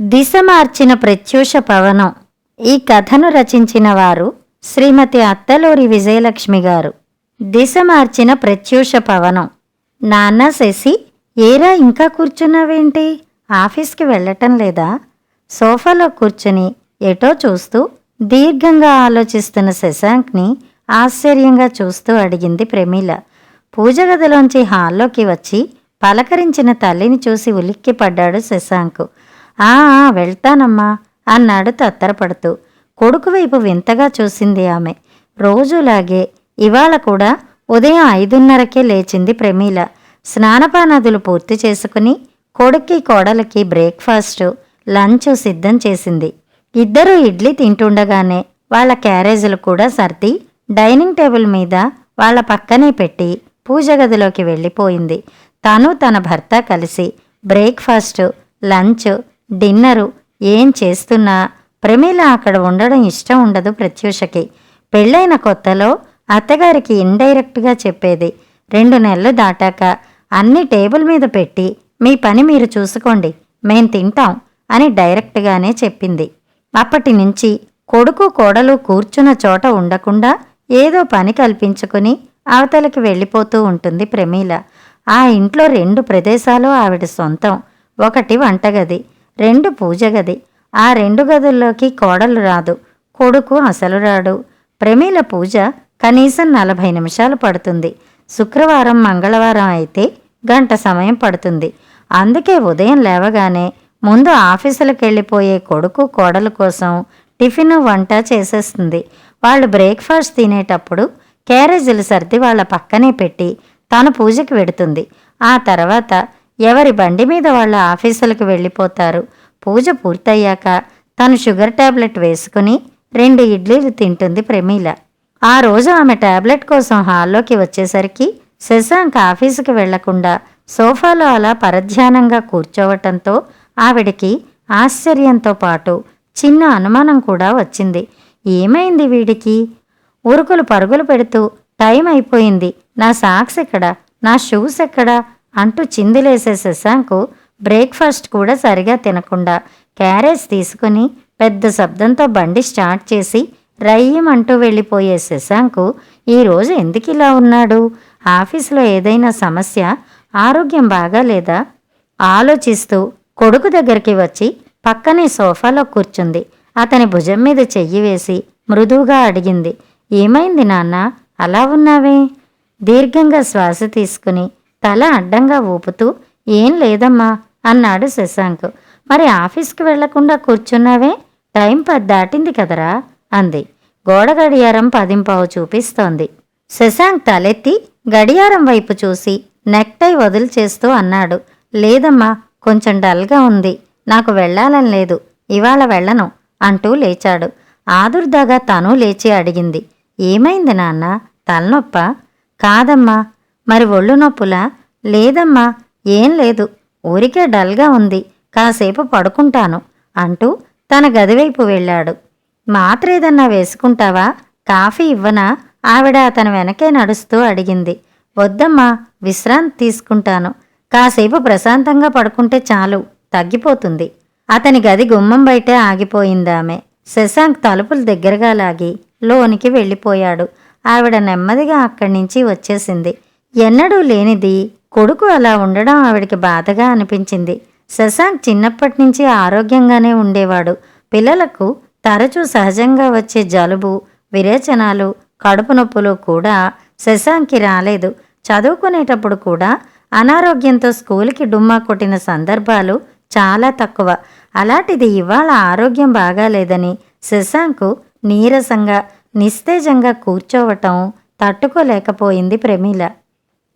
దిశ మార్చిన ప్రత్యూష పవనం. ఈ కథను రచించిన వారు శ్రీమతి అత్తలూరి విజయలక్ష్మి గారు. దిశ మార్చిన ప్రత్యూష పవనం. నాన్న శశి ఏరా ఇంకా కూర్చున్నావేంటి? ఆఫీస్కి వెళ్ళటం లేదా? సోఫాలో కూర్చుని ఎటో చూస్తూ దీర్ఘంగా ఆలోచిస్తున్న శశాంక్ని ఆశ్చర్యంగా చూస్తూ అడిగింది ప్రమీల. పూజ గదిలోంచి హాల్లోకి వచ్చి పలకరించిన తల్లిని చూసి ఉలిక్కిపడ్డాడు శశాంక్. ఆ వెళ్తానమ్మా అన్నాడు తత్తరపడుతూ. కొడుకు వైపు వింతగా చూసింది ఆమె. రోజులాగే ఇవాళ కూడా ఉదయం ఐదున్నరకే లేచింది ప్రమీల. స్నానపానాదులు పూర్తి చేసుకుని కొడుక్కి కోడలకి బ్రేక్ఫాస్ట్ లంచ్ సిద్ధం చేసింది. ఇద్దరూ ఇడ్లీ తింటుండగానే వాళ్ళ క్యారేజీలు కూడా సర్ది డైనింగ్ టేబుల్ మీద వాళ్ళ పక్కనే పెట్టి పూజ గదిలోకి వెళ్ళిపోయింది. తను తన భర్త కలిసి బ్రేక్ఫాస్ట్ లంచ్ డిన్నరు ఏం చేస్తున్నా? ప్రమీల అక్కడ ఉండడం ఇష్టం ఉండదు ప్రత్యూషకి. పెళ్ళైన కొత్తలో అత్తగారికి ఇండైరెక్ట్గా చెప్పేది. రెండు నెలలు దాటాక అన్ని టేబుల్ మీద పెట్టి మీ పని మీరు చూసుకోండి మేం తింటాం అని డైరెక్ట్గానే చెప్పింది. అప్పటి నుంచి కొడుకు కోడలు కూర్చున్న చోట ఉండకుండా ఏదో పని కల్పించుకుని అవతలకి వెళ్ళిపోతూ ఉంటుంది ప్రమీల. ఆ ఇంట్లో రెండు ప్రదేశాలు ఆవిడ సొంతం ఒకటి వంటగది. రెండు పూజ గది. ఆ రెండు గదుల్లోకి కోడలు రాదు కొడుకు అసలు రాడు. ప్రమీల పూజ కనీసం నలభై నిమిషాలు పడుతుంది. శుక్రవారం మంగళవారం అయితే గంట సమయం పడుతుంది. అందుకే ఉదయం లేవగానే ముందు ఆఫీసులకు వెళ్ళిపోయే కొడుకు కోడల కోసం టిఫిన్ వంట చేసేస్తుంది. వాళ్ళు బ్రేక్ఫాస్ట్ తినేటప్పుడు క్యారేజీలు సర్ది వాళ్ళ పక్కనే పెట్టి తను పూజకి వెడుతుంది. ఆ తర్వాత ఎవరి బండి మీద వాళ్ళ ఆఫీసులకు వెళ్ళిపోతారు. పూజ పూర్తయ్యాక తను షుగర్ టాబ్లెట్ వేసుకుని రెండు ఇడ్లీలు తింటుంది ప్రమీల. ఆ రోజు ఆమె ట్యాబ్లెట్ కోసం హాల్లోకి వచ్చేసరికి శశాంక్ ఆఫీసుకి వెళ్ళకుండా సోఫాలో అలా పరధ్యానంగా కూర్చోవటంతో ఆవిడికి ఆశ్చర్యంతో పాటు చిన్న అనుమానం కూడా వచ్చింది. ఏమైంది వీడికి? ఉరుకులు పరుగులు పెడుతూ టైం అయిపోయింది. నా సాక్స్ ఎక్కడ? నా షూస్ ఎక్కడా? అంటూ చిందులేసే శశాంకు బ్రేక్ఫాస్ట్ కూడా సరిగా తినకుండా క్యారేజ్ తీసుకుని పెద్ద శబ్దంతో బండి స్టార్ట్ చేసి రయ్యమంటూ వెళ్ళిపోయే శశాంకు ఈరోజు ఎందుకు ఇలా ఉన్నాడు? ఆఫీసులో ఏదైనా సమస్య ఆరోగ్యం బాగాలేదా ఆలోచిస్తూ కొడుకు దగ్గరికి వచ్చి పక్కనే సోఫాలో కూర్చుంది. అతని భుజం మీద చెయ్యి వేసి మృదువుగా అడిగింది. ఏమైంది నాన్న? అలా ఉన్నావే? దీర్ఘంగా శ్వాస తీసుకుని తల అడ్డంగా ఊపుతూ ఏం లేదమ్మా అన్నాడు శశాంక్. మరి ఆఫీస్కి వెళ్ళకుండా కూర్చున్నావే? టైం పది దాటింది కదరా అంది. గోడ గడియారం పదింపావు చూపిస్తోంది. శశాంక్ తలెత్తి గడియారం వైపు చూసి నెక్టై వదిలి చేస్తూ అన్నాడు. లేదమ్మా కొంచెం డల్గా ఉంది. నాకు వెళ్ళాలని లేదు. ఇవాళ వెళ్ళను అంటూ లేచాడు. ఆదుర్దాగా తను లేచి అడిగింది. ఏమైంది నాన్న? తలనొప్ప? కాదమ్మా మరి ఒళ్ళు నొప్పులా? లేదమ్మా ఏం లేదు. ఊరికే డల్గా ఉంది. కాసేపు పడుకుంటాను అంటూ తన గదివైపు వెళ్ళాడు. మాత్రేదన్నా వేసుకుంటావా? కాఫీ ఇవ్వనా? ఆవిడ అతని వెనకే నడుస్తూ అడిగింది. వద్దమ్మా విశ్రాంతి తీసుకుంటాను. కాసేపు ప్రశాంతంగా పడుకుంటే చాలు తగ్గిపోతుంది. అతని గది గుమ్మం బయటే ఆగిపోయింది ఆమె. శశాంక్ తలుపులు దగ్గరగా లాగి లోనికి వెళ్ళిపోయాడు. ఆవిడ నెమ్మదిగా అక్కడి నుంచి వచ్చేసింది. ఎన్నడూ లేనిది కొడుకు అలా ఉండడం ఆవిడికి బాధగా అనిపించింది. శశాంక్ చిన్నప్పటి నుంచి ఆరోగ్యంగానే ఉండేవాడు. పిల్లలకు తరచూ సహజంగా వచ్చే జలుబు విరేచనాలు కడుపు నొప్పులు కూడా శశాంక్కి రాలేదు. చదువుకునేటప్పుడు కూడా అనారోగ్యంతో స్కూల్కి డుమ్మా కొట్టిన సందర్భాలు చాలా తక్కువ. అలాంటిది ఇవాళ ఆరోగ్యం బాగాలేదని శశాంకు నీరసంగా నిస్తేజంగా కూర్చోవటం తట్టుకోలేకపోయింది ప్రమీల.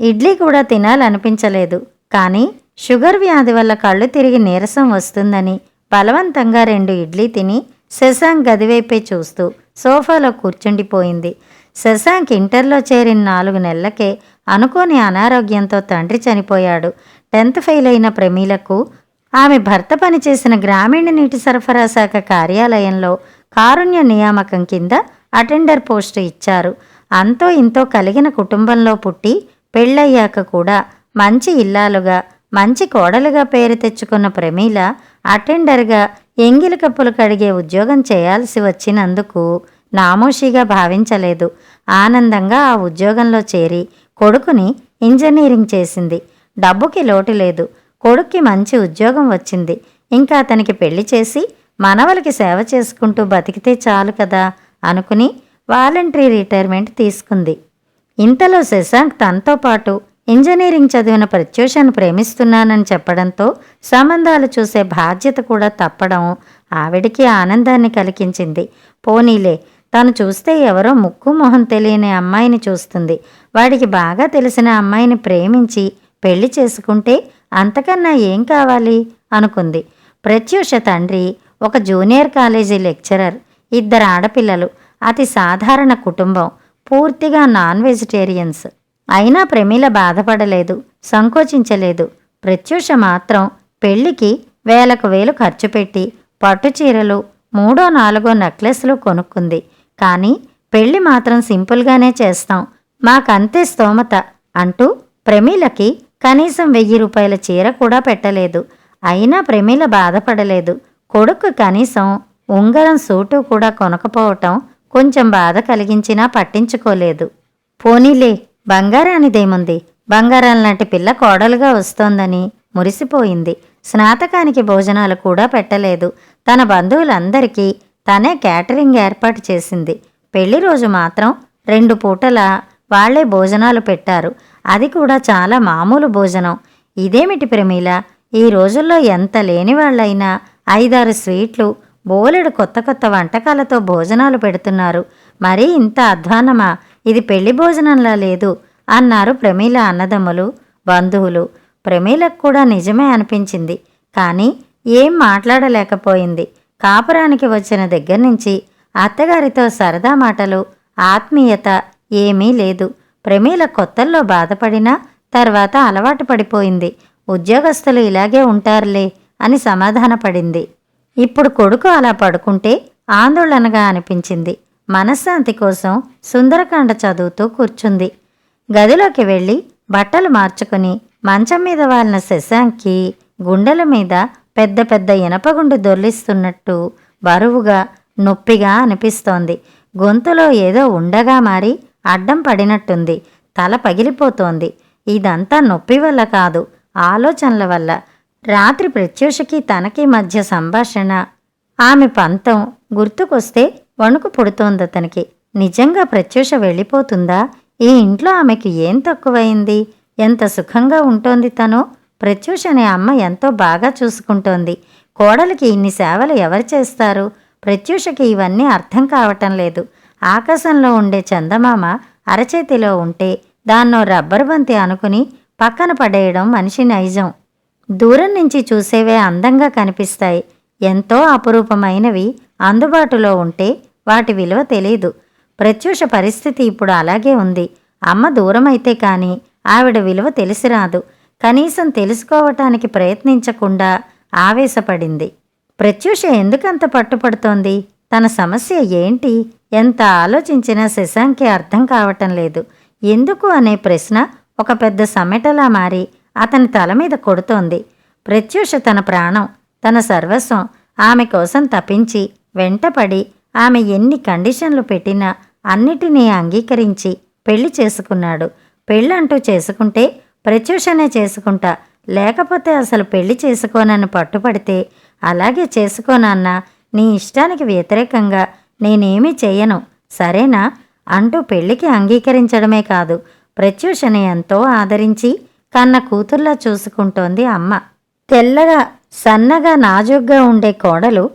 ఇడ్లీ కూడా తినాలనిపించలేదు. కానీ షుగర్ వ్యాధి వల్ల కళ్ళు తిరిగి నీరసం వస్తుందని బలవంతంగా రెండు ఇడ్లీ తిని శశాంక్ గదివైపే చూస్తూ సోఫాలో కూర్చుండిపోయింది. శశాంక్ ఇంటర్లో చేరిన నాలుగు నెలలకే అనుకోని అనారోగ్యంతో తండ్రి చనిపోయాడు. టెన్త్ ఫెయిల్ అయిన ప్రమీలకు ఆమె భర్త పనిచేసిన గ్రామీణ నీటి సరఫరా శాఖ కార్యాలయంలో కారుణ్య నియామకం కింద అటెండర్ పోస్టు ఇచ్చారు. అంతో ఇంతో కలిగిన కుటుంబంలో పుట్టి పెళ్ళయ్యాక కూడా మంచి ఇల్లాలుగా మంచి కోడలుగా పేరు తెచ్చుకున్న ప్రమీల అటెండర్గా ఎంగిలి కప్పులు కడిగే ఉద్యోగం చేయాల్సి వచ్చినందుకు నామోషిగా భావించలేదు. ఆనందంగా ఆ ఉద్యోగంలో చేరి కొడుకుని ఇంజనీరింగ్ చేసింది. డబ్బుకి లోటు లేదు. కొడుక్కి మంచి ఉద్యోగం వచ్చింది. ఇంకా అతనికి పెళ్ళి చేసి మనవలకి సేవ చేసుకుంటూ బతికితే చాలు కదా అనుకుని వాలంటరీ రిటైర్మెంట్ తీసుకుంది. ఇంతలో శశాంక్ తనతో పాటు ఇంజనీరింగ్ చదివిన ప్రత్యూషను ప్రేమిస్తున్నానని చెప్పడంతో సంబంధాలు చూసే బాధ్యత కూడా తప్పడం ఆవిడికి ఆనందాన్ని కలిగించింది. పోనీలే తను చూస్తే ఎవరో ముక్కు మొహం తెలియని అమ్మాయిని చూస్తుంది. వాడికి బాగా తెలిసిన అమ్మాయిని ప్రేమించి పెళ్ళి చేసుకుంటే అంతకన్నా ఏం కావాలి? అనుకుంది. ప్రత్యూష తండ్రి ఒక జూనియర్ కాలేజీ లెక్చరర్ ఇద్దరు ఆడపిల్లలు అతి సాధారణ కుటుంబం. పూర్తిగా నాన్ వెజిటేరియన్స్. అయినా ప్రమీల బాధపడలేదు సంకోచించలేదు. ప్రత్యూష మాత్రం పెళ్ళికి వేలకు వేలు ఖర్చు పెట్టి పట్టు చీరలు మూడో నాలుగో నెక్లెస్లు కొనుక్కుంది. కానీ పెళ్ళి మాత్రం సింపుల్గానే చేస్తాం. మాకంతే స్తోమత అంటూ ప్రమీలకి కనీసం వెయ్యి రూపాయల చీర కూడా పెట్టలేదు. అయినా ప్రమీల బాధపడలేదు. కొడుకు కనీసం ఉంగరం సూటు కూడా కొనకపోవటం కొంచెం బాధ కలిగించినా పట్టించుకోలేదు. పోనీలే బంగారానిదేముంది? బంగారం లాంటి పిల్ల కోడలుగా వస్తోందని మురిసిపోయింది. స్నాతకానికి భోజనాలు కూడా పెట్టలేదు. తన బంధువులందరికీ తనే క్యాటరింగ్ ఏర్పాటు చేసింది. పెళ్ళి రోజు మాత్రం రెండు పూటల వాళ్ళే భోజనాలు పెట్టారు. అది కూడా చాలా మామూలు భోజనం. ఇదేమిటి ప్రమీల? ఈ రోజుల్లో ఎంత లేని వాళ్ళైనా ఐదారు స్వీట్లు బోలెడు కొత్త కొత్త వంటకాలతో భోజనాలు పెడుతున్నారు. మరీ ఇంత అధ్వానమా? ఇది పెళ్ళి భోజనంలా లేదు అన్నారు ప్రమీల అన్నదమ్ములు బంధువులు. ప్రమీలకు కూడా నిజమే అనిపించింది. కానీ ఏం మాట్లాడలేకపోయింది. కాపురానికి వచ్చిన దగ్గర నుంచి అత్తగారితో సరదా మాటలు ఆత్మీయత ఏమీ లేదు. ప్రమీల కొత్తల్లో బాధపడినా తర్వాత అలవాటు పడిపోయింది. ఉద్యోగస్తులు ఇలాగే ఉంటారులే అని సమాధానపడింది. ఇప్పుడు కొడుకు అలా పడుకుంటే ఆందోళనగా అనిపించింది. మనశ్శాంతి కోసం సుందరకాండ చదువుతూ కూర్చుంది. గదిలోకి వెళ్ళి బట్టలు మార్చుకుని మంచం మీద వాలిన శశాంక్కి గుండెల మీద పెద్ద పెద్ద ఇనపగుండు దొర్లిస్తున్నట్టు బరువుగా నొప్పిగా అనిపిస్తోంది. గొంతులో ఏదో ఉండగా మారి అడ్డం పడినట్టుంది. తల పగిలిపోతోంది. ఇదంతా నొప్పి వల్ల కాదు ఆలోచనల వల్ల. రాత్రి ప్రత్యూషకి తనకి మధ్య సంభాషణ. ఆమె పంతం గుర్తుకొస్తే వణుకు పుడుతోంది అతనికి. నిజంగా ప్రత్యూష వెళ్ళిపోతుందా? ఈ ఇంట్లో ఆమెకి ఏం తక్కువైంది? ఎంత సుఖంగా ఉంటోంది తను? ప్రత్యూష అనే అమ్మ ఎంతో బాగా చూసుకుంటోంది. కోడలికి ఇన్ని సేవలు ఎవరు చేస్తారు? ప్రత్యూషకి ఇవన్నీ అర్థం కావటం లేదు. ఆకాశంలో ఉండే చందమామ అరచేతిలో ఉంటే దాన్నో రబ్బరు బంతి అనుకుని పక్కన పడేయడం మనిషి నైజం. దూరం నుంచి చూసేవే అందంగా కనిపిస్తాయి. ఎంతో అపురూపమైనవి అందుబాటులో ఉంటే వాటి విలువ తెలీదు. ప్రత్యూష పరిస్థితి ఇప్పుడు అలాగే ఉంది. అమ్మ దూరమైతే కానీ ఆవిడ విలువ తెలిసి రాదు కనీసం తెలుసుకోవటానికి ప్రయత్నించకుండా ఆవేశపడింది. ప్రత్యూష ఎందుకంత పట్టుపడుతోంది? తన సమస్య ఏంటి? ఎంత ఆలోచించినా శశాంక్కి అర్థం కావటం లేదు. ఎందుకు అనే ప్రశ్న ఒక పెద్ద సమెటలా మారి అతని తల మీద కొడుతోంది. ప్రత్యూష తన ప్రాణం తన సర్వస్వం ఆమె కోసం తపించి వెంటపడి ఆమె ఎన్ని కండిషన్లు పెట్టినా అన్నిటినీ అంగీకరించి పెళ్ళి చేసుకున్నాడు. పెళ్ళంటూ చేసుకుంటే ప్రత్యూషనే చేసుకుంటా లేకపోతే అసలు పెళ్ళి చేసుకోనని పట్టుపడితే అలాగే చేసుకోనన్నా నీ ఇష్టానికి వ్యతిరేకంగా నేనేమీ చేయను సరేనా? అంటూ పెళ్ళికి అంగీకరించడమే కాదు ప్రత్యూషని ఎంతో ఆదరించి కన్న కూతుర్లా చూసుకుంటోంది అమ్మ. తెల్లగా సన్నగా నాజుగ్గా ఉండే కోడలు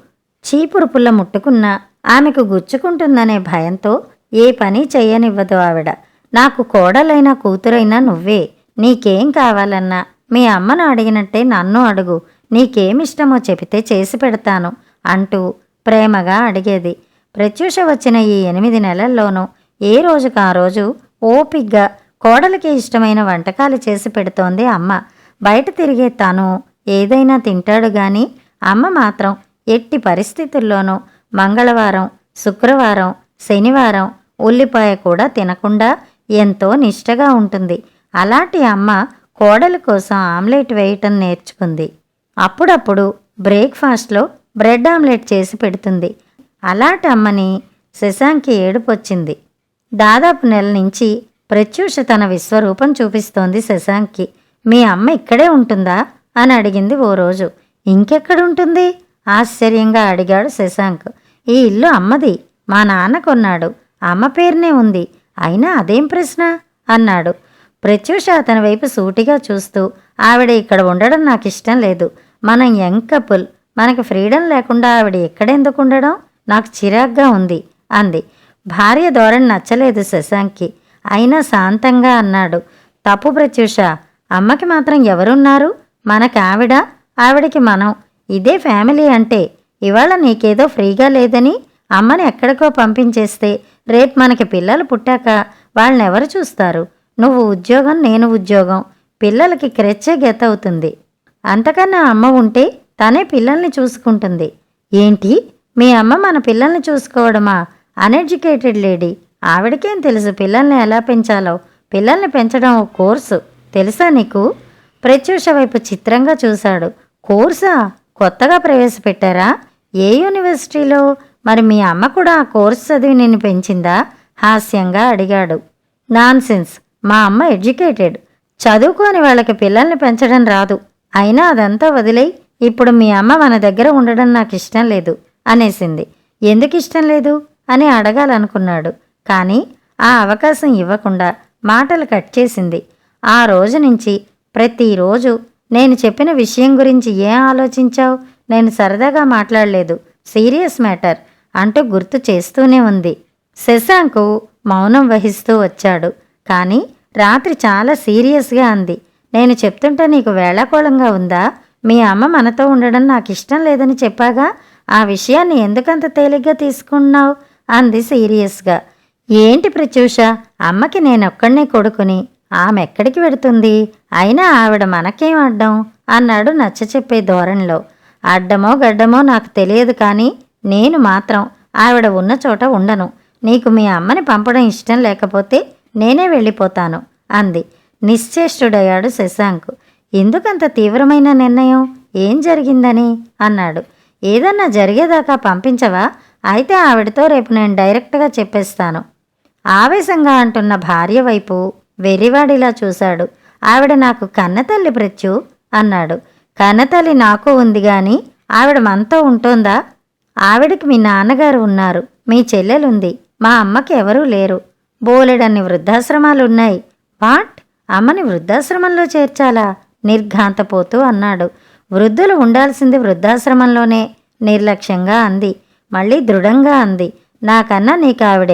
చీపురు పుల్ల ముట్టుకున్నా ఆమెకు గుచ్చుకుంటుందనే భయంతో ఏ పని చెయ్యనివ్వదు ఆవిడ. నాకు కోడలైనా కూతురైనా నువ్వే. నీకేం కావాలన్నా మీ అమ్మను అడిగినట్టే నన్ను అడుగు. నీకేమిష్టమో చెబితే చేసి పెడతాను అంటూ ప్రేమగా అడిగేది. ప్రత్యూష వచ్చిన ఈ ఎనిమిది నెలల్లోనూ ఏ రోజుకు ఆ రోజు ఓపిగ్గా కోడలికి ఇష్టమైన వంటకాలు చేసి పెడుతోంది అమ్మ. బయట తిరిగే తను ఏదైనా తింటాడు గాని అమ్మ మాత్రం ఎట్టి పరిస్థితుల్లోనూ మంగళవారం శుక్రవారం శనివారం ఉల్లిపాయ కూడా తినకుండా ఎంతో నిష్టగా ఉంటుంది. అలాంటి అమ్మ కోడల కోసం ఆమ్లెట్ వేయటం నేర్చుకుంది. అప్పుడప్పుడు బ్రేక్ఫాస్ట్లో బ్రెడ్ ఆమ్లెట్ చేసి పెడుతుంది. అలాంటి అమ్మని శశాంక్కి ఏడుపొచ్చింది. దాదాపు నెల నుంచి ప్రత్యూష తన విశ్వరూపం చూపిస్తోంది శశాంక్కి. మీ అమ్మ ఇక్కడే ఉంటుందా? అని అడిగింది ఓ రోజు. ఇంకెక్కడుంటుంది? ఆశ్చర్యంగా అడిగాడు శశాంక్. ఈ ఇల్లు అమ్మది. మా నాన్న కొన్నాడు. అమ్మ పేరునే ఉంది. అయినా అదేం ప్రశ్న? అన్నాడు. ప్రత్యూష అతని వైపు సూటిగా చూస్తూ ఆవిడ ఇక్కడ ఉండడం నాకు ఇష్టం లేదు. మనం యంగ్ కపుల్. మనకి ఫ్రీడమ్ లేకుండా ఆవిడ ఎక్కడెందుకు ఉండడం? నాకు చిరాగ్గా ఉంది అంది. భార్య ధోరణి నచ్చలేదు శశాంక్కి. అయినా శాంతంగా అన్నాడు. తప్పు ప్రత్యూష అమ్మకి మాత్రం ఎవరున్నారు? మనకావిడ ఆవిడకి మనం. ఇదే ఫ్యామిలీ అంటే ఇవాళ నీకేదో ఫ్రీగా లేదని అమ్మని ఎక్కడికో పంపించేస్తే రేపు మనకి పిల్లలు పుట్టాక వాళ్ళని ఎవరు చూస్తారు? నువ్వు ఉద్యోగం నేను ఉద్యోగం. పిల్లలకి క్రెచ్చే గెత అవుతుంది. అంతకన్నా అమ్మ ఉంటే తనే పిల్లల్ని చూసుకుంటుంది. ఏంటి? మీ అమ్మ మన పిల్లల్ని చూసుకోవడమా? అన్ఎడ్యుకేటెడ్ లేడీ ఆవిడకేం తెలుసు? పిల్లల్ని ఎలా పెంచాలో? పిల్లల్ని పెంచడం ఓ కోర్సు. తెలుసా నీకు? ప్రత్యూష వైపు చిత్రంగా చూశాడు. కోర్సా? కొత్తగా ప్రవేశపెట్టారా? ఏ యూనివర్సిటీలో? మరి మీ అమ్మ కూడా ఆ కోర్సు చదివి నిన్ను పెంచిందా? హాస్యంగా అడిగాడు. నాన్సెన్స్. మా అమ్మ ఎడ్యుకేటెడ్. చదువుకోని వాళ్ళకి పిల్లల్ని పెంచడం రాదు. అయినా అదంతా వదిలేయి. ఇప్పుడు మీ అమ్మ మన దగ్గర ఉండడం నాకు ఇష్టం లేదు అనేసింది. ఎందుకు ఇష్టం లేదు? అని అడగాలనుకున్నాడు. కానీ ఆ అవకాశం ఇవ్వకుండా మాటలు కట్ చేసింది. ఆ రోజు నుంచి ప్రతిరోజు నేను చెప్పిన విషయం గురించి ఏం ఆలోచించావు? నేను సరదాగా మాట్లాడలేదు. సీరియస్ మ్యాటర్ అంటూ గుర్తు చేస్తూనే ఉంది. శశాంకు మౌనం వహిస్తూ వచ్చాడు. కానీ రాత్రి చాలా సీరియస్గా అంది. నేను చెప్తుంటే నీకు వేళాకోళంగా ఉందా? మీ అమ్మ మనతో ఉండడం నాకు ఇష్టం లేదని చెప్పాగా? ఆ విషయాన్ని ఎందుకంత తేలిగ్గా తీసుకున్నావు? అంది సీరియస్గా. ఏంటి ప్రత్యూష? అమ్మకి నేనొక్కడనే కొడుకుని. ఆమె ఎక్కడికి వెడుతుంది? అయినా ఆవిడ మనకేం అడ్డం? అన్నాడు నచ్చ చెప్పే ధోరణిలో. అడ్డమో గడ్డమో నాకు తెలియదు కానీ నేను మాత్రం ఆవిడ ఉన్న చోట ఉండను. నీకు మీ అమ్మని పంపడం ఇష్టం లేకపోతే నేనే వెళ్ళిపోతాను అంది. నిశ్చేష్టుడయ్యాడు శశాంక్. ఎందుకంత తీవ్రమైన నిర్ణయం? ఏం జరిగిందని? అన్నాడు. ఏదన్నా జరిగేదాకా పంపించవా? అయితే ఆవిడతో రేపు నేను డైరెక్ట్గా చెప్పేస్తాను. ఆవేశంగా అంటున్న భార్య వైపు వెర్రివాడిలా చూశాడు. ఆవిడ నాకు కన్నతల్లి ప్రత్యు అన్నాడు. కన్నతల్లి నాకు ఉంది గాని ఆవిడ మనతో ఉంటోందా? ఆవిడకి మీ నాన్నగారు ఉన్నారు. మీ చెల్లెలుంది. మా అమ్మకి ఎవరూ లేరు. బోలెడన్ని వృద్ధాశ్రమాలున్నాయి. వాట్? అమ్మని వృద్ధాశ్రమంలో చేర్చాలా? నిర్ఘాంతపోతూ అన్నాడు. వృద్ధులు ఉండాల్సింది వృద్ధాశ్రమంలోనే నిర్లక్ష్యంగా అంది. మళ్ళీ దృఢంగా అంది. నాకన్నా నీకు ఆవిడ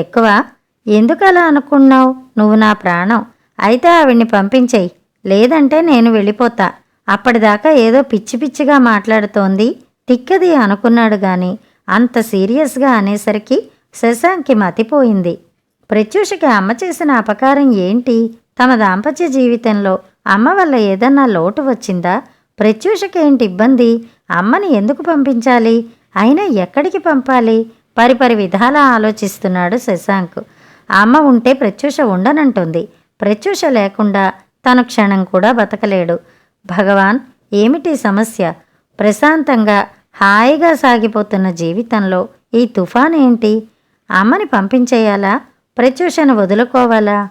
ఎందుకలా అనుకున్నావు? నువ్వు నా ప్రాణం. అయితే ఆవిడ్ని పంపించేయి. లేదంటే నేను వెళ్ళిపోతా. అప్పటిదాకా ఏదో పిచ్చి పిచ్చిగా మాట్లాడుతోంది. తిక్కది అనుకున్నాడు గాని అంత సీరియస్గా అనేసరికి శశాంక్కి మతిపోయింది. ప్రత్యూషకి అమ్మ చేసిన అపకారం ఏంటి? తమ దాంపత్య జీవితంలో అమ్మ వల్ల ఏదన్నా లోటు వచ్చిందా? ప్రత్యూషకేంటి ఇబ్బంది? అమ్మని ఎందుకు పంపించాలి? అయినా ఎక్కడికి పంపాలి? పరిపరి విధాలా ఆలోచిస్తున్నాడు శశాంక్. అమ్మ ఉంటే ప్రత్యూష ఉండనంటుంది. ప్రత్యూష లేకుండా తను క్షణం కూడా బతకలేడు. భగవాన్ ఏమిటి సమస్య? ప్రశాంతంగా హాయిగా సాగిపోతున్న జీవితంలో ఈ తుఫాన్ ఏంటి? అమ్మని పంపించేయాలా? ప్రత్యూషను వదులుకోవాలా?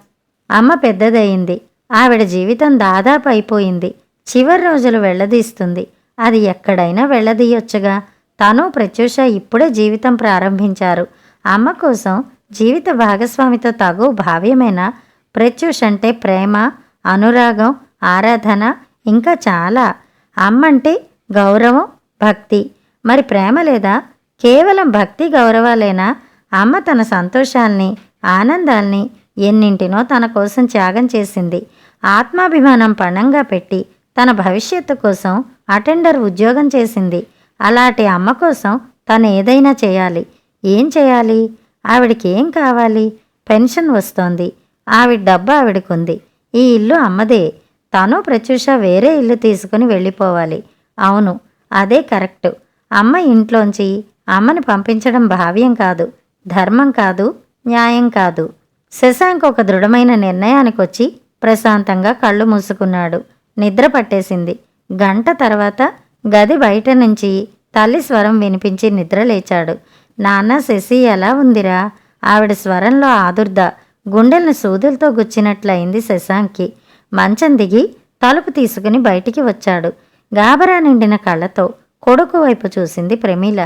అమ్మ పెద్దదయింది. ఆవిడ జీవితం దాదాపు అయిపోయింది. చివరి రోజులు వెళ్ళదీస్తుంది. అది ఎక్కడైనా వెళ్ళదీయొచ్చుగా. తను ప్రత్యూష ఇప్పుడే జీవితం ప్రారంభించారు. అమ్మ కోసం జీవిత భాగస్వామితో తగు భావ్యమైన ప్రత్యూష్ అంటే ప్రేమ అనురాగం ఆరాధన ఇంకా చాలా. అమ్మంటే గౌరవం భక్తి. మరి ప్రేమ లేదా? కేవలం భక్తి గౌరవాలేనా? అమ్మ తన సంతోషాల్ని ఆనందాల్ని ఎన్నింటినో తన కోసం త్యాగం చేసింది. ఆత్మాభిమానం పణంగా పెట్టి తన భవిష్యత్తు కోసం అటెండర్ ఉద్యోగం చేసింది. అలాంటి అమ్మ కోసం తను ఏదైనా చేయాలి. ఏం చేయాలి? ఆవిడకి ఏం కావాలి? పెన్షన్ వస్తోంది. ఆవిడ డబ్బు ఆవిడకుంది. ఈ ఇల్లు అమ్మదే. తను ప్రత్యూష వేరే ఇల్లు తీసుకుని వెళ్ళిపోవాలి. అవును అదే కరెక్ట్. అమ్మ ఇంట్లోంచి అమ్మని పంపించడం భావ్యం కాదు. ధర్మం కాదు న్యాయం కాదు. శశాంక్ ఒక దృఢమైన నిర్ణయానికి వచ్చి ప్రశాంతంగా కళ్ళు మూసుకున్నాడు. నిద్ర పట్టేసింది. గంట తర్వాత గది బయట నుంచి తల్లి స్వరం వినిపించి నిద్రలేచాడు. నాన్న శశి ఎలా ఉందిరా? ఆవిడ స్వరంలో ఆదుర్ద గుండెల్ని సూదులతో గుచ్చినట్లయింది శశాంక్కి మంచం దిగి తలుపు తీసుకుని బయటికి వచ్చాడు. గాబరా నిండిన కళ్ళతో కొడుకు వైపు చూసింది ప్రమీల.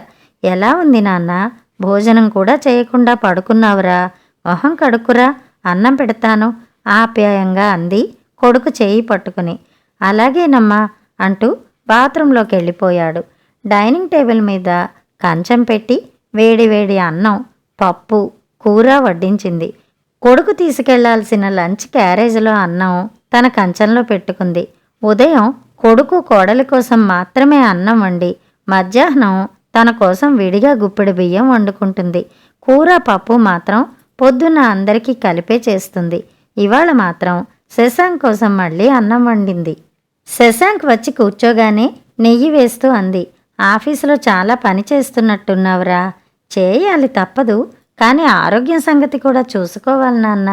ఎలా ఉంది నాన్న? భోజనం కూడా చేయకుండా పడుకున్నావురా? మొహం కడుక్కురా అన్నం పెడతాను ఆప్యాయంగా అంది కొడుకు చేయి పట్టుకుని. అలాగేనమ్మా అంటూ బాత్రూంలోకి వెళ్ళిపోయాడు డైనింగ్ టేబుల్ మీద కంచం పెట్టి వేడి వేడి అన్నం పప్పు కూర వడ్డించింది. కొడుకు తీసుకెళ్ళాల్సిన లంచ్ క్యారేజ్లో అన్నం తన కంచంలో పెట్టుకుంది. ఉదయం కొడుకు కోడలి కోసం మాత్రమే అన్నం వండి మధ్యాహ్నం తన కోసం విడిగా గుప్పెడు బియ్యం వండుకుంటుంది. కూర పప్పు మాత్రం పొద్దున్న అందరికీ కలిపే చేస్తుంది. ఇవాళ మాత్రం శశాంక్ కోసం మళ్ళీ అన్నం వండింది. శశాంక్ వచ్చి కూర్చోగానే నెయ్యి వేస్తూ అంది. ఆఫీసులో చాలా పని చేస్తున్నట్టున్నావురా. చేయాలి తప్పదు కానీ ఆరోగ్యం సంగతి కూడా చూసుకోవాలి నాన్న.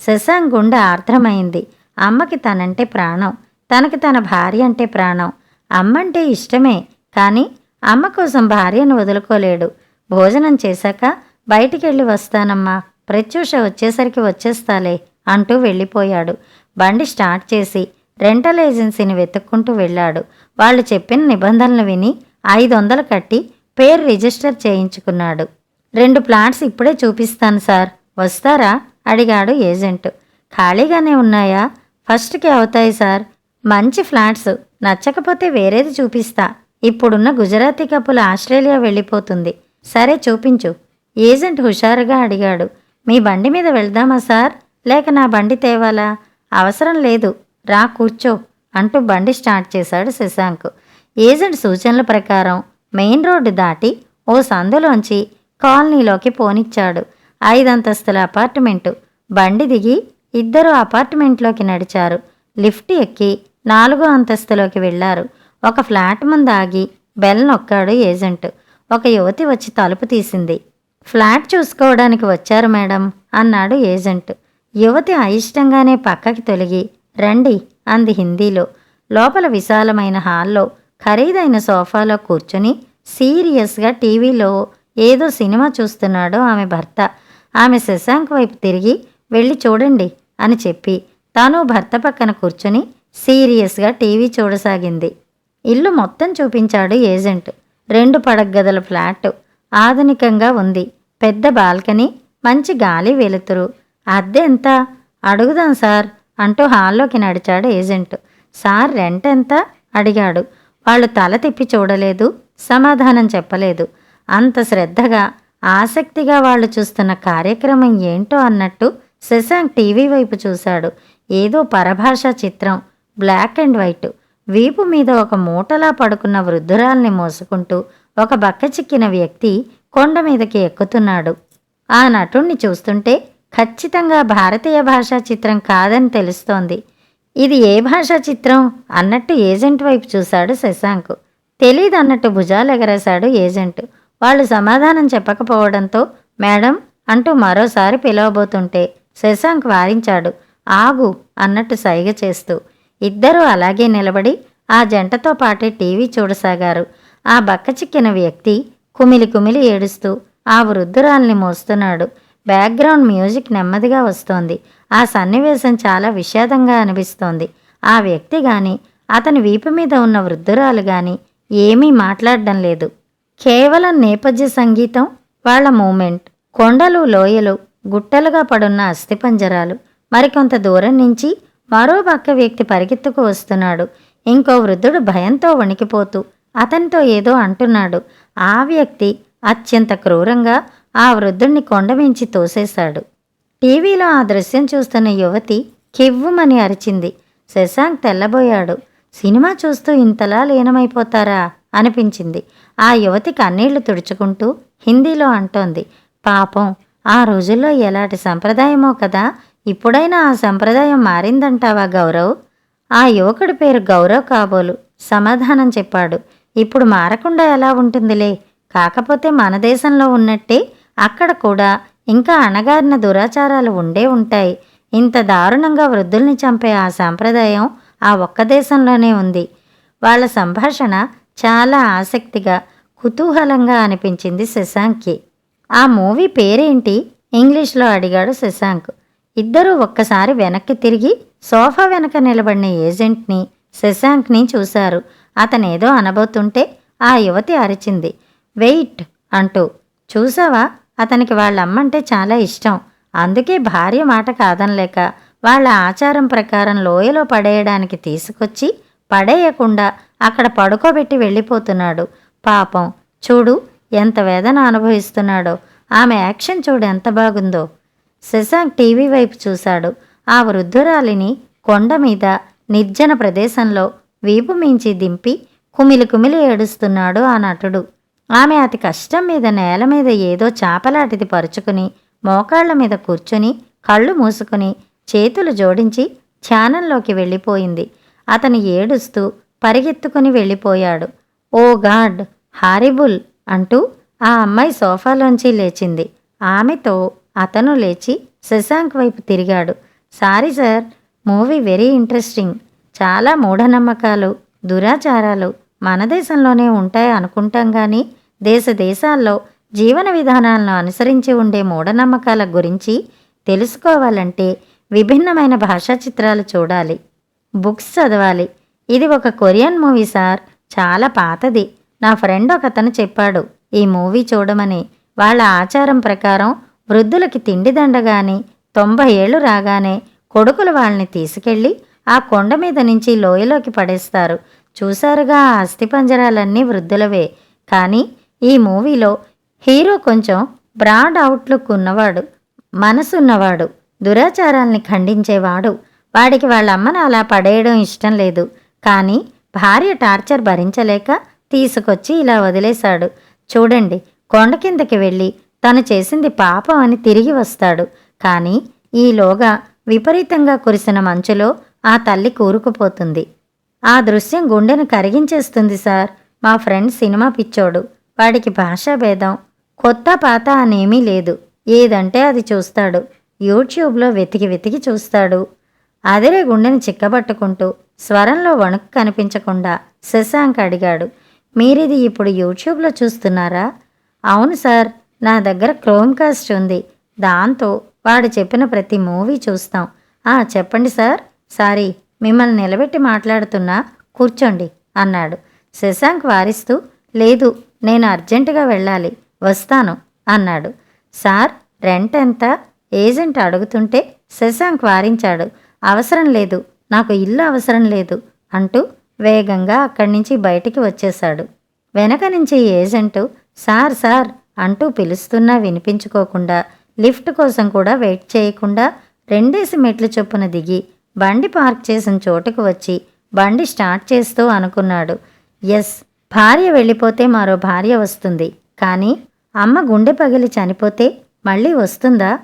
శశాంక్ గుండె ఆర్ద్రమైంది. అమ్మకి తనంటే ప్రాణం తనకి తన భార్య అంటే ప్రాణం. అమ్మంటే ఇష్టమే కానీ అమ్మ కోసం భార్యను వదులుకోలేడు. భోజనం చేశాక బయటికెళ్ళి వస్తానమ్మా ప్రత్యూష వచ్చేసరికి వచ్చేస్తాలే అంటూ వెళ్ళిపోయాడు. బండి స్టార్ట్ చేసి రెంటల్ ఏజెన్సీని వెతుక్కుంటూ వెళ్ళాడు. వాళ్ళు చెప్పిన నిబంధనలు విని ఐదు వందలు కట్టి పేరు రిజిస్టర్ చేయించుకున్నాడు. రెండు ప్లాట్స్ ఇప్పుడే చూపిస్తాను సార్. వస్తారా? అడిగాడు ఏజెంట్. ఖాళీగానే ఉన్నాయా? ఫస్ట్కి అవుతాయి సార్. మంచి ఫ్లాట్స్. నచ్చకపోతే వేరేది చూపిస్తా. ఇప్పుడున్న గుజరాతీ కప్పులు ఆస్ట్రేలియా వెళ్ళిపోతుంది. సరే చూపించు. ఏజెంట్ హుషారుగా అడిగాడు. మీ బండి మీద వెళ్దామా సార్? లేక నా బండి తేవాలా? అవసరం లేదు. రా కూర్చో అంటూ బండి స్టార్ట్ చేశాడు శశాంక్. ఏజెంట్ సూచనల ప్రకారం మెయిన్ రోడ్డు దాటి ఓ సందులోంచి కాలనీలోకి పోనిచ్చాడు. ఐదంతస్తుల అపార్ట్మెంటు. బండి దిగి ఇద్దరు అపార్ట్మెంట్లోకి నడిచారు. లిఫ్ట్ ఎక్కి నాలుగో అంతస్తులోకి వెళ్ళారు ఒక ఫ్లాట్ ముందు ఆగి బెల్ నొక్కాడు ఏజెంట్. ఒక యువతి వచ్చి తలుపు తీసింది. ఫ్లాట్ చూసుకోవడానికి వచ్చారు మేడం అన్నాడు ఏజెంట్. యువతి అయిష్టంగానే పక్కకి తొలగి రండి అంది హిందీలో. లోపల విశాలమైన హాల్లో ఖరీదైన సోఫాలో కూర్చొని సీరియస్గా టీవీలో ఏదో సినిమా చూస్తున్నాడు ఆమె భర్త. ఆమె శశాంక్ వైపు తిరిగి వెళ్ళి చూడండి అని చెప్పి తాను భర్త పక్కన కూర్చుని సీరియస్గా టీవీ చూడసాగింది. ఇల్లు మొత్తం చూపించాడు ఏజెంట్. రెండు పడగ్గదల ఫ్లాట్ ఆధునికంగా ఉంది. పెద్ద బాల్కనీ మంచి గాలి వెలుతురు. అద్దె ఎంత? అడుగుదాం సార్ అంటూ హాల్లోకి నడిచాడు ఏజెంట్. సార్ రెంట్ ఎంత? అడిగాడు. వాళ్ళు తల తిప్పి చూడలేదు సమాధానం చెప్పలేదు. అంత శ్రద్ధగా ఆసక్తిగా వాళ్ళు చూస్తున్న కార్యక్రమం ఏంటో అన్నట్టు శశాంక్ టీవీ వైపు చూశాడు. ఏదో పరభాషా చిత్రం బ్లాక్ అండ్ వైట్. వీపు మీద ఒక మూటలా పడుకున్న వృద్ధురాల్ని మోసుకుంటూ ఒక బక్క చిక్కిన వ్యక్తి కొండ మీదకి ఎక్కుతున్నాడు. ఆ నటుణ్ణి చూస్తుంటే ఖచ్చితంగా భారతీయ భాషా చిత్రం కాదని తెలుస్తోంది. ఇది ఏ భాషా చిత్రం? అన్నట్టు ఏజెంట్ వైపు చూశాడు శశాంక్. తెలీదు అన్నట్టు భుజాలు ఎగరేశాడు ఏజెంట్. వాళ్ళు సమాధానం చెప్పకపోవడంతో మేడం అంటూ మరోసారి పిలవబోతుంటే శశాంక్ వారించాడు. ఆగు అన్నట్టు సైగ చేస్తూ. ఇద్దరూ అలాగే నిలబడి ఆ జంటతో పాటే టీవీ చూడసాగారు. ఆ బక్క చిక్కిన వ్యక్తి కుమిలి కుమిలి ఏడుస్తూ ఆ వృద్ధురాల్ని మోస్తున్నాడు. బ్యాక్గ్రౌండ్ మ్యూజిక్ నెమ్మదిగా వస్తోంది. ఆ సన్నివేశం చాలా విషాదంగా అనిపిస్తోంది. ఆ వ్యక్తి గాని అతని వీపు మీద ఉన్న వృద్ధురాలు గాని ఏమీ మాట్లాడడం లేదు. కేవలం నేపథ్య సంగీతం వాళ్ళ మూమెంట్. కొండలు లోయలు గుట్టలుగా పడున్న అస్థిపంజరాలు. మరికొంత దూరం నుంచి మరో పక్క వ్యక్తి పరిగెత్తుకు వస్తున్నాడు. ఇంకో వృద్ధుడు భయంతో వణికిపోతూ అతనితో ఏదో అంటున్నాడు. ఆ వ్యక్తి అత్యంత క్రూరంగా ఆ వృద్ధుణ్ణి కొండమించి తోసేశాడు. టీవీలో ఆ దృశ్యం చూస్తున్న యువతి కివ్వుమని అరిచింది. శశాంక్ తెల్లబోయాడు. సినిమా చూస్తూ ఇంతలా లీనమైపోతారా? అనిపించింది. ఆ యువతి కన్నీళ్ళు తుడుచుకుంటూ హిందీలో అంటోంది. పాపం ఆ రోజుల్లో ఎలాంటి సంప్రదాయమో కదా? ఇప్పుడైనా ఆ సంప్రదాయం మారిందంటావా గౌరవ్? ఆ యువకుడి పేరు గౌరవ్ కాబోలు సమాధానం చెప్పాడు. ఇప్పుడు మారకుండా ఎలా ఉంటుందిలే? కాకపోతే మన దేశంలో ఉన్నట్టే అక్కడ కూడా ఇంకా అణగారిన దురాచారాలు ఉండే ఉంటాయి. ఇంత దారుణంగా వృద్ధుల్ని చంపే ఆ సాంప్రదాయం ఆ ఒక్క దేశంలోనే ఉంది. వాళ్ళ సంభాషణ చాలా ఆసక్తిగా కుతూహలంగా అనిపించింది శశాంక్కి. ఆ మూవీ పేరేంటి? ఇంగ్లీష్లో అడిగాడు శశాంక్. ఇద్దరూ ఒక్కసారి వెనక్కి తిరిగి సోఫా వెనక నిలబడిన ఏజెంట్ని శశాంక్ని చూశారు. అతనేదో అనబోతుంటే ఆ యువతి అరిచింది. వెయిట్ అంటూ చూసావా? అతనికి వాళ్ళమ్మంటే చాలా ఇష్టం. అందుకే భార్య మాట కాదనలేక వాళ్ళ ఆచారం ప్రకారం లోయలో పడేయడానికి తీసుకొచ్చి పడేయకుండా అక్కడ పడుకోబెట్టి వెళ్ళిపోతున్నాడు. పాపం. చూడు ఎంత వేదన అనుభవిస్తున్నాడో. ఆమె యాక్షన్ చూడు ఎంత బాగుందో. శశాంక్ టీవీ వైపు చూశాడు. ఆ వృద్ధురాలిని కొండ మీద నిర్జన ప్రదేశంలో వీపు మించి దింపి కుమిలి కుమిలి ఏడుస్తున్నాడు ఆ నటుడు. ఆమె అతి కష్టం మీద నేల మీద ఏదో చాపలాటిది పరుచుకుని మోకాళ్ళ మీద కూర్చుని కళ్ళు మూసుకుని చేతులు జోడించి ధ్యానంలోకి వెళ్ళిపోయింది. అతను ఏడుస్తూ పరిగెత్తుకుని వెళ్ళిపోయాడు. Oh god horrible! అంటూ ఆ అమ్మాయి సోఫాలోంచి లేచింది. ఆమెతో అతను లేచి శశాంక్ వైపు తిరిగాడు. Sorry sir movie very interesting. చాలా మూఢనమ్మకాలు దురాచారాలు మన దేశంలోనే ఉంటాయి అనుకుంటాం కానీ దేశ దేశాల్లో జీవన విధానాలను అనుసరించి ఉండే మూఢనమ్మకాల గురించి తెలుసుకోవాలంటే విభిన్నమైన భాషా చిత్రాలు చూడాలి. బుక్స్ చదవాలి. ఇది ఒక కొరియన్ మూవీ సార్. చాలా పాతది. నా ఫ్రెండ్ ఒకతను చెప్పాడు ఈ మూవీ చూడమని. వాళ్ళ ఆచారం ప్రకారం వృద్ధులకి తిండి దండగాని తొంభై ఏళ్ళు రాగానే కొడుకులు వాళ్ళని తీసుకెళ్ళి ఆ కొండ మీద నుంచి లోయలోకి పడేస్తారు. చూశారుగా ఆ అస్థిపంజరాలన్నీ వృద్ధులవే. కానీ ఈ మూవీలో హీరో కొంచెం బ్రాడ్ అవుట్లుక్ ఉన్నవాడు మనసున్నవాడు దురాచారాల్ని ఖండించేవాడు. వాడికి వాళ్ళ అమ్మను అలా పడేయడం ఇష్టం లేదు. కానీ భార్య టార్చర్ భరించలేక తీసుకొచ్చి ఇలా వదిలేశాడు. చూడండి కొండ కిందకి వెళ్ళి తను చేసింది పాపం అని తిరిగి వస్తాడు. కానీ ఈలోగా విపరీతంగా కురిసిన మంచులో ఆ తల్లి కూరుకుపోతుంది. ఆ దృశ్యం గుండెను కరిగించేస్తుంది సార్. మా ఫ్రెండ్ సినిమా పిచ్చోడు. వాడికి భాషా భేదం. కొత్త పాత అనేమీ లేదు. ఏదంటే అది చూస్తాడు. యూట్యూబ్లో వెతికి వెతికి చూస్తాడు. అదిరే గుండెని చిక్కబట్టుకుంటూ స్వరంలో వణుకు కనిపించకుండా శశాంక్ అడిగాడు మీరిది ఇప్పుడు యూట్యూబ్లో చూస్తున్నారా? అవును సార్ నా దగ్గర క్రోమ్కాస్ట్ ఉంది. దాంతో వాడు చెప్పిన ప్రతి మూవీ చూస్తాం. ఆ చెప్పండి సార్. సారీ మిమ్మల్ని నిలబెట్టి మాట్లాడుతున్నా. కూర్చోండి అన్నాడు. శశాంక్ వారిస్తూ లేదు నేను అర్జెంటుగా వెళ్ళాలి వస్తాను అన్నాడు. సార్ రెంట్ ఎంత? ఏజెంట్ అడుగుతుంటే శశాంక్ వారించాడు. అవసరం లేదు నాకు ఇల్లు అవసరం లేదు అంటూ వేగంగా అక్కడి నుంచి బయటికి వచ్చేశాడు. వెనక నుంచి ఏజెంటు సార్ సార్ అంటూ పిలుస్తున్నా వినిపించుకోకుండా లిఫ్ట్ కోసం కూడా వెయిట్ చేయకుండా రెండేసి మెట్లు చొప్పున దిగి బండి పార్క్ చేసిన చోటుకు వచ్చి బండి స్టార్ట్ చేస్తూ అనుకున్నాడు. ఎస్ భార్య వెళ్ళిపోతే మరో భార్య వస్తుంది. కానీ అమ్మ గుండె పగిలి చనిపోతే మళ్ళీ వస్తుందా?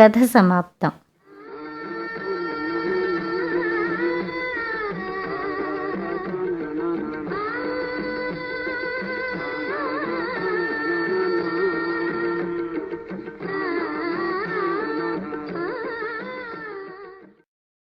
కథ సమాప్తం.